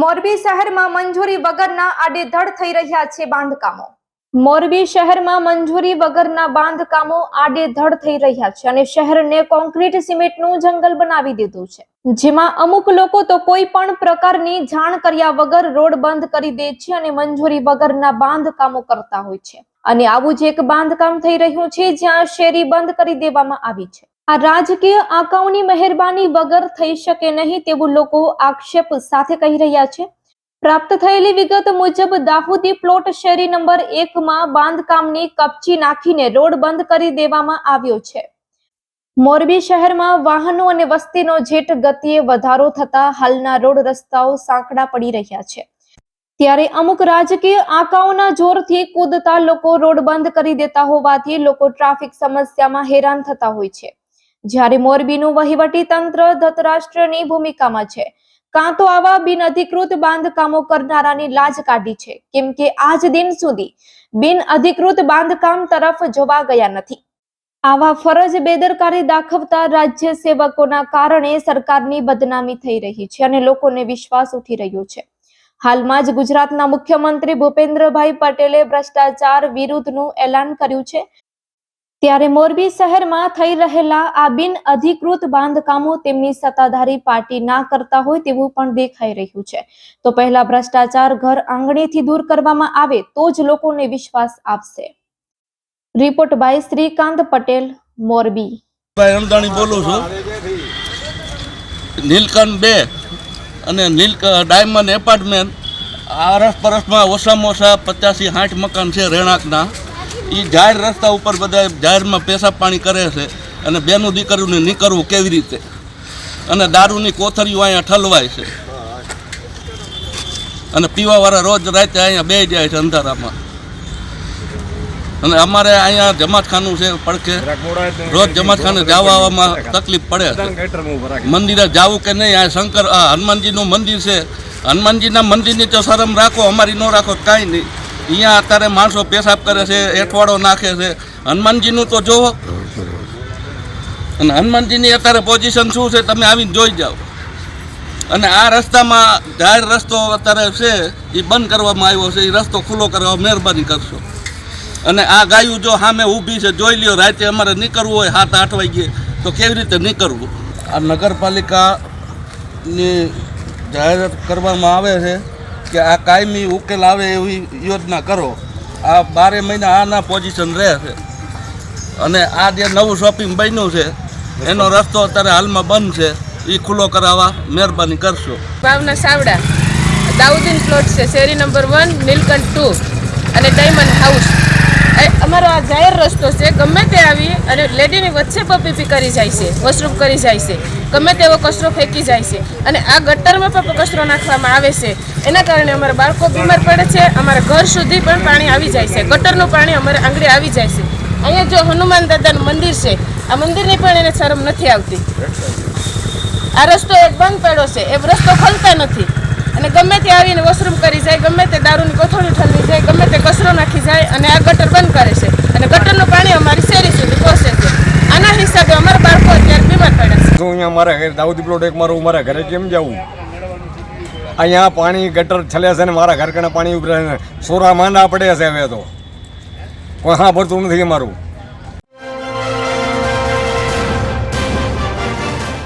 મોરબી શહેરમાં મંજૂરી વગરના આડેધડ થઈ રહ્યા છે બાંધકામો. મોરબી શહેરમાં મંજૂરી વગરના બાંધકામો આડેધડ થઈ રહ્યા છે અને શહેરને કોન્ક્રીટ સિમેન્ટનું જંગલ બનાવી દીધું છે. જેમાં અમુક લોકો તો કોઈ પણ પ્રકારની જાણ કર્યા વગર રોડ બંધ કરી દે છે અને મંજૂરી વગરના બાંધકામો કરતા હોય છે. અને આવું જ એક બાંધકામ થઈ રહ્યું છે જ્યાં શેરી બંધ કરી દેવામાં આવી છે. આ રાજકીય આંકાઓની મહેરબાની વગર થઈ શકે નહીં તેવું લોકો આક્ષેપ સાથે કહી રહ્યા છે. પ્રાપ્ત થયેલી વિગત મુજબ, દાહોદી પ્લોટ શેરી નંબર એકમાં બાંધકામની કપચી નાખીને રોડ બંધ કરી દેવામાં આવ્યો છે. મોરબી શહેરમાં વાહનો અને વસ્તીનો જેટ ગતિએ વધારો થતા હાલના રોડ રસ્તાઓ સાંકડા પડી રહ્યા છે. ત્યારે અમુક રાજકીય આંકાઓના જોરથી કૂદતા લોકો રોડ બંધ કરી દેતા હોવાથી લોકો ટ્રાફિક સમસ્યામાં હેરાન થતા હોય છે. જ્યારે મોરબીનું વહીવટી તંત્ર ધતરાષ્ટ્રની ભૂમિકામાં છે, કાં તો આવા બિન અધિકૃત બાંધકામો કરનારાની લાજ કાઢી છે, કેમ કે આજ દિન સુધી બિન અધિકૃત બાંધકામ તરફ જોવા ગયા નથી. આવા ફરજ બેદરકારી દાખવતા રાજ્ય સેવકોના કારણે સરકારની બદનામી થઈ રહી છે અને લોકોને વિશ્વાસ ઉઠી રહ્યો છે. હાલમાં જ ગુજરાતના મુખ્યમંત્રી ભૂપેન્દ્રભાઈ પટેલે ભ્રષ્ટાચાર વિરુદ્ધનું એલાન કર્યું છે ત્યારે મોરબી શહેરમાં થઈ રહેલા આ બિન અધિકૃત બાંધકામો તેમની સત્તાધારી પાર્ટી ના કરતા હોય તેવું પણ દેખાઈ રહ્યું છે. તો પહેલા ભ્રષ્ટાચાર ઘર આંગણેથી દૂર કરવામાં આવે તો જ લોકોને વિશ્વાસ આપશે. Report by Shrikant Patel, Morbi. ભાઈ બોલું છું. નીલકંઠ બે અને નીલ ડાયમંડ એપાર્ટમેન્ટ આરસ પરસમાં ઓછામાં ઓછા પચાસી સાઠ મકાન છે રહેણાંકના. એ જાહેર રસ્તા ઉપર બધા જાહેરમાં પેશાબ પાણી કરે છે અને બેનું દીકરીઓને નીકળવું કેવી રીતે? અને દારૂની કોથળીઓ અહીંયા ઠલવાય છે. અને પીવાવાળા રોજ રાતે અહીંયા બે જાય છે અંધારામાં. અને અમારે અહીંયા જમાતખાનું છે પડખે. રોજ જમાતખાને જવા આવવામાં તકલીફ પડે મંદિરે જવું કે નહીં, આ શંકર હનુમાનજીનું મંદિર છે. હનુમાનજીના મંદિરની તો શરમ રાખો, અમારી ન રાખો, કાંઈ નહીં. અહીંયા અત્યારે માણસો પેશાબ કરે છે, એઠવાડો નાખે છે. હનુમાનજીનું તો જોવો અને હનુમાનજીની અત્યારે પોઝિશન શું છે, તમે આવીને જોઈ જાઓ. અને આ રસ્તામાં જાહેર રસ્તો અત્યારે છે એ બંધ કરવામાં આવ્યો છે એ રસ્તો ખુલ્લો કરવા મહેરબાની કરશો. અને આ ગાયું જો સામે ઊભી છે, જોઈ લ્યો, રાતે અમારે નીકળવું હોય સાત, આઠ વાગ્યે, તો કેવી રીતે નીકળવું? આ નગરપાલિકાની જાહેરાત કરવામાં આવે છે. કે આ કાયમી ઉકેલ આવે એવી યોજના કરો. આ બારે મહિના આના પોઝિશન રહે છે. અને આ જે નવું શોપિંગ બન્યું છે, એનો રસ્તો અત્યારે હાલમાં બંધ છે. એ ખુલ્લો કરાવવા મહેરબાની કરશો. ભાવના સાવડા. દાઉદીન પ્લોટ છે. શેરી નંબર વન નીલકંઠ ટુ અને ડાયમંડ હાઉસ આ જાહેર રસ્તો છે, ગમે તે આવી અને લેડીની વચ્ચે પપીપી કરી જાય છે, વોશરૂમ કરી જાય છે, ગમે તેવો કચરો ફેંકી જાય છે અને આ ગટરમાં પણ કચરો નાખવામાં આવે છે. એના કારણે અમારા બાળકો બીમાર પડે છે, અમારા ઘર સુધી પણ પાણી આવી જાય છે, ગટરનું પાણી અમારે આંગળે આવી જાય છે. અહીંયા જો હનુમાન દાદાનું મંદિર છે, આ મંદિરની પણ એને શરમ નથી આવતી. આ રસ્તો એક બંધ પડ્યો છે, એ રસ્તો ખોલતા નથી. અને ગમે તે આવીને વોશરૂમ કરી જાય, ગમે તે દારૂની કોથળી ઠલવી જાય, ગમે તે કચરો નાખી જાય અને આ ગટર બંધ કરે છે અને ગટરનું પાણી અમારી શેરી સુધી પહોંચે છે આના હિસાબે અમારા બાળકો અત્યારે બીમાર પડે છે તો અહીંયા મારા ઘરે દાઉદી પ્લોટ એક મારું, મારા ઘરે કેમ જવું? અહીંયા પાણી, ગટર છલ્યા છે ને મારા ઘર કણે પાણી ઉભરા છે. સોરા માંડા પડે છે હવે તો. કોઈ હા, ભરતું નથી મારું